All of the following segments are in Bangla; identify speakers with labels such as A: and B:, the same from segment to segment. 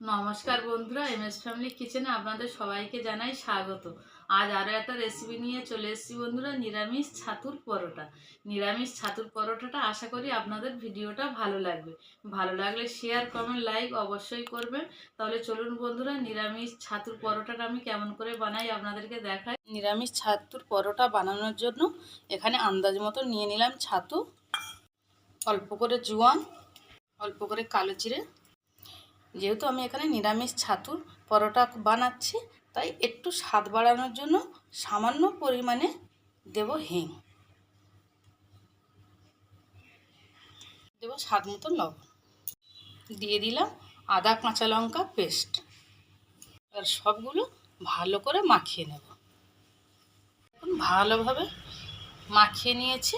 A: নমস্কার বন্ধুরা এম এস ফ্যামিলি কিচেনে আপনাদের সবাইকে জানাই স্বাগত। আজ আরও একটা রেসিপি নিয়ে চলে এসেছি বন্ধুরা, নিরামিষ ছাতুর পরোটা। নিরামিষ ছাতুর পরোটাটা আশা করি আপনাদের ভিডিওটা ভালো লাগবে। ভালো লাগলে শেয়ার কমেন্ট লাইক অবশ্যই করবেন। তাহলে চলুন বন্ধুরা, নিরামিষ ছাতুর পরোটাটা আমি কেমন করে বানাই আপনাদেরকে দেখাই। নিরামিষ ছাতুর পরোটা বানানোর জন্য এখানে আন্দাজ মতো নিয়ে নিলাম ছাতু, অল্প করে জোয়ান, অল্প করে কালো জিরে যেহেতু আমি এখানে নিরামিষ ছাতুর পরোটা বানাচ্ছি, তাই একটু স্বাদ বাড়ানোর জন্য সামান্য পরিমাণে দেব হিং। দেব স্বাদ মতো লবণ। দিয়ে দিলাম আদা, কাঁচা লঙ্কা পেস্ট। আর সবগুলো ভালো করে মাখিয়ে নেব। এখন ভালোভাবে মাখিয়ে নিয়েছি।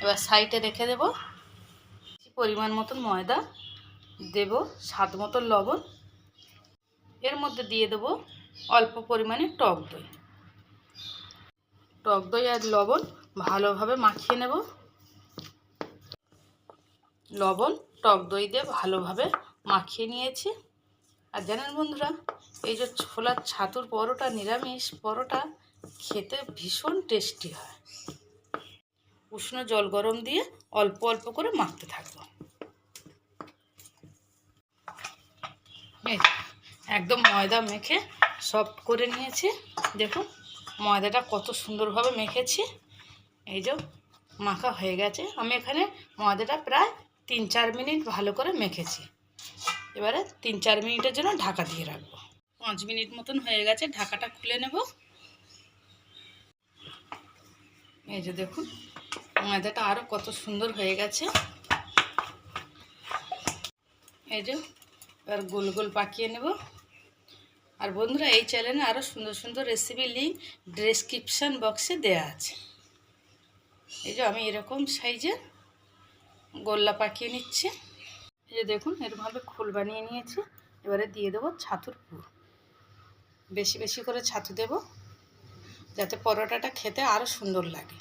A: এবার সাইডে রেখে দেব। পরিমাণ মতন ময়দা। দেব স্বাদ মতো লবণ। এর মধ্যে দিয়ে দেব অল্প পরিমাণে টক দই। টক দই আর লবণ ভালোভাবে মাখিয়ে নেব। লবণ, টক দই দিয়ে ভালোভাবে মাখিয়ে নিয়েছি। আর জানেন বন্ধুরা, এই যে ছোলার ছাতুর পরোটা, নিরামিষ পরোটা, খেতে ভীষণ টেস্টি হয়। উষ্ণ জল গরম দিয়ে অল্প অল্প করে মাখতে থাকব এই একদম ময়দা মেখে সফট করে নিয়েছি। দেখুন, ময়দাটা কত সুন্দরভাবে মেখেছি। এই যে, মাখা হয়ে গেছে। আমি এখানে ময়দাটা প্রায় তিন চার মিনিট ভালো করে মেখেছি। এবারে তিন চার মিনিটের জন্য ঢাকা দিয়ে রাখব। পাঁচ মিনিট মতন হয়ে গেছে, ঢাকাটা খুলে নেব। এই যে, দেখুন, ময়দাটা আরও কত সুন্দর হয়ে গেছে। এই যে এবার গোল গোল পাকিয়ে নেব। আর বন্ধুরা, এই চ্যানেলে আরও সুন্দর সুন্দর রেসিপি লিঙ্ক ডেসক্রিপশান বক্সে দেয়া আছে। এই যে আমি এরকম সাইজে গোল্লা পাকিয়ে নিচ্ছি। এই যে দেখুন এরকমভাবে খোল বানিয়ে নিয়েছি। এবারে দিয়ে দেবো ছাতুর পুর। বেশি বেশি করে ছাতু দেব, যাতে পরোটাটা খেতে আরও সুন্দর লাগে।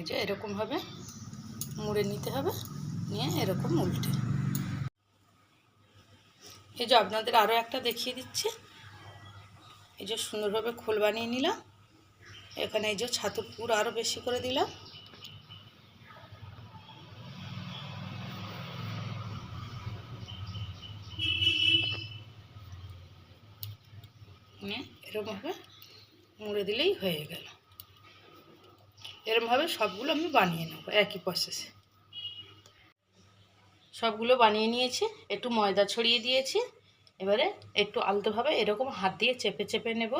A: এই যে এরকমভাবে মুড়ে নিতে হবে, নিয়ে এরকম উল্টে। এই যে আপনাদের আরও একটা দেখিয়ে দিচ্ছি। এই যে সুন্দরভাবে খোল বানিয়ে নিলাম। এখানে এই যে ছাতুর পুর আরও বেশি করে দিলাম। এরকমভাবে মুড়ে দিলেই হয়ে গেল। এরমভাবে সবগুলো আমি বানিয়ে নেব একই প্রসেসে সবগুলো বানিয়ে নিয়েছি, একটু ময়দা ছড়িয়ে দিয়েছি, এবারে একটু আলতোভাবে এরকম হাত দিয়ে চেপে চেপে নেব।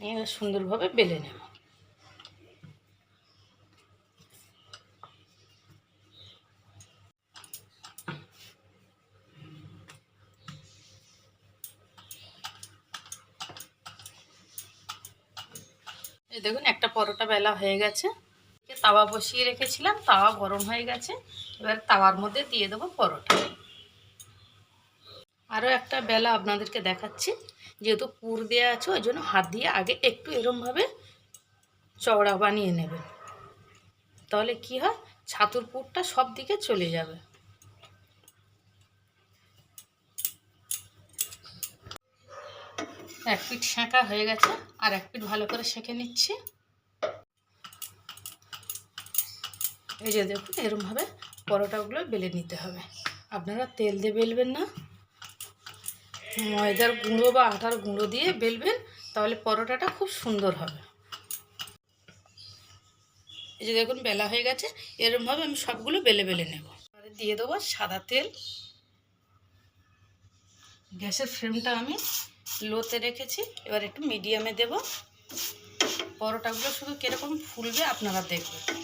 A: এবার সুন্দরভাবে বেলে নেব। এই দেখুন, একটা পরোটা বেলা হয়ে গেছে। তাওয়া বসিয়ে রেখেছিলাম, তাওয়া গরম হয়ে গেছে। এবার তাওয়ার মধ্যে দিয়ে দেবো পরোটা। আরও একটা বেলা আপনাদেরকে দেখাচ্ছি। যেহেতু পুর দেওয়া আছে, ওই জন্য হাত দিয়ে আগে একটু এরমভাবে চওড়া বানিয়ে নেবেন। তাহলে কি হয়? ছাতুর পুরটা সব দিকে চলে যাবে। এক পিঠ সেঁকা হয়ে গেছে, আর এক পিঠ ভালো করে সেঁকে নিচ্ছি। এই যে দেখুন, এরমভাবে পরোটাগুলো বেলে নিতে হবে। আপনারা তেল দিয়ে বেলবেন না। ময়দার গুঁড়ো বা আটার গুঁড়ো দিয়ে বেলবেন, তাহলে পরোটাটা খুব সুন্দর হবে। এই যে দেখুন, বেলা হয়ে গেছে, এরমভাবে আমি সবগুলো বেলে বেলে নেব। এবারে দিয়ে দেবো সাদা তেল। গ্যাসের ফ্লেমটা আমি লোতে রেখেছি। এবার একটু মিডিয়ামে দেব। পরোটাগুলো শুধু কীরকম ফুলবে আপনারা দেখবেন।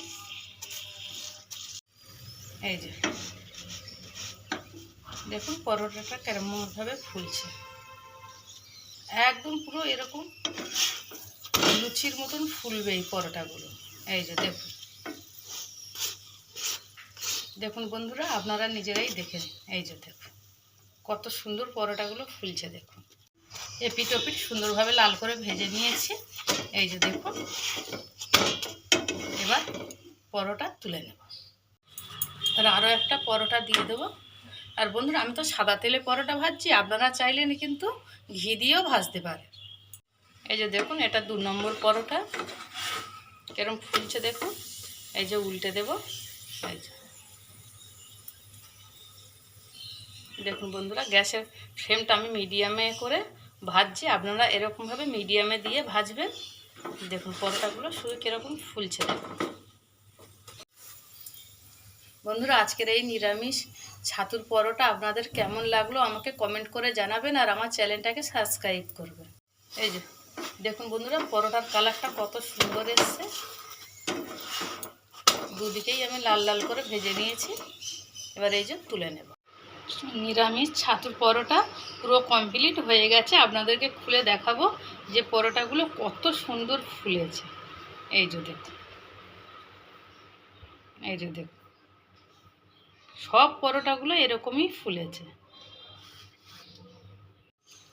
A: এই যে। দেখুন পরোটাটা কেমনভাবে ফুলছে। একদম পুরো এরকম লুচির মতন ফুলবে এই পরোটাগুলো। এই যে দেখুন। দেখুন বন্ধুরা, আপনারা নিজেরাই দেখে নিন। এই যে দেখুন। কত সুন্দর পরোটাগুলো ফুলছে দেখুন। এপিট ওপিট সুন্দরভাবে লাল করে ভেজে নিয়েছি। এই যে দেখুন এবার পরোটা তুলে নেব। আর আরও একটা পরোটা দিয়ে দেবো। আর বন্ধুরা, আমি তো সাদা তেলে পরোটা ভাজছি, আপনারা চাইলেন কিন্তু ঘি দিয়েও ভাজতে পারে এই যে দেখুন, এটা দু নম্বর পরোটা। কেরম ফুলছে দেখুন। এই যে উল্টে দেব। এই যে। দেখুন বন্ধুরা, গ্যাসের ফ্লেমটা আমি মিডিয়ামে করে ভাজছি, আপনারা এরকমভাবে মিডিয়ামে দিয়ে ভাজবেন। দেখুন, পরোটাগুলো শুধু কীরকম ফুলছে বন্ধুরা, আজকের এই নিরামিষ ছাতুর পরোটা আপনাদের কেমন লাগল আমাকে কমেন্ট করে জানাবেন আর আমার চ্যানেলটাকে সাবস্ক্রাইব করবেন। এই যে, দেখুন বন্ধুরা, পরোটার কালারটা কত সুন্দর এসছে। দুদিকেই আমি লাল লাল করে ভেজে নিয়েছি। এবার এই যে তুলে নেব। নিরামিষ ছাতুর পরোটা পুরো কমপ্লিট হয়ে গেছে। আপনাদেরকে খুলে দেখাবো যে পরোটাগুলো কত সুন্দর ফুলেছে। এই যে দেখুন। এই যে দেখুন। সব পরোটাগুলো এরকমই ফুলেছে।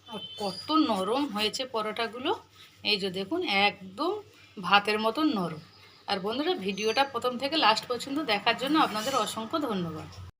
A: আর কত নরম হয়েছে পরোটাগুলো। এই যে দেখুন, একদম ভাতের মতন নরম। আর বন্ধুরা, ভিডিওটা প্রথম থেকে লাস্ট পর্যন্ত দেখার জন্য আপনাদের অসংখ্য ধন্যবাদ।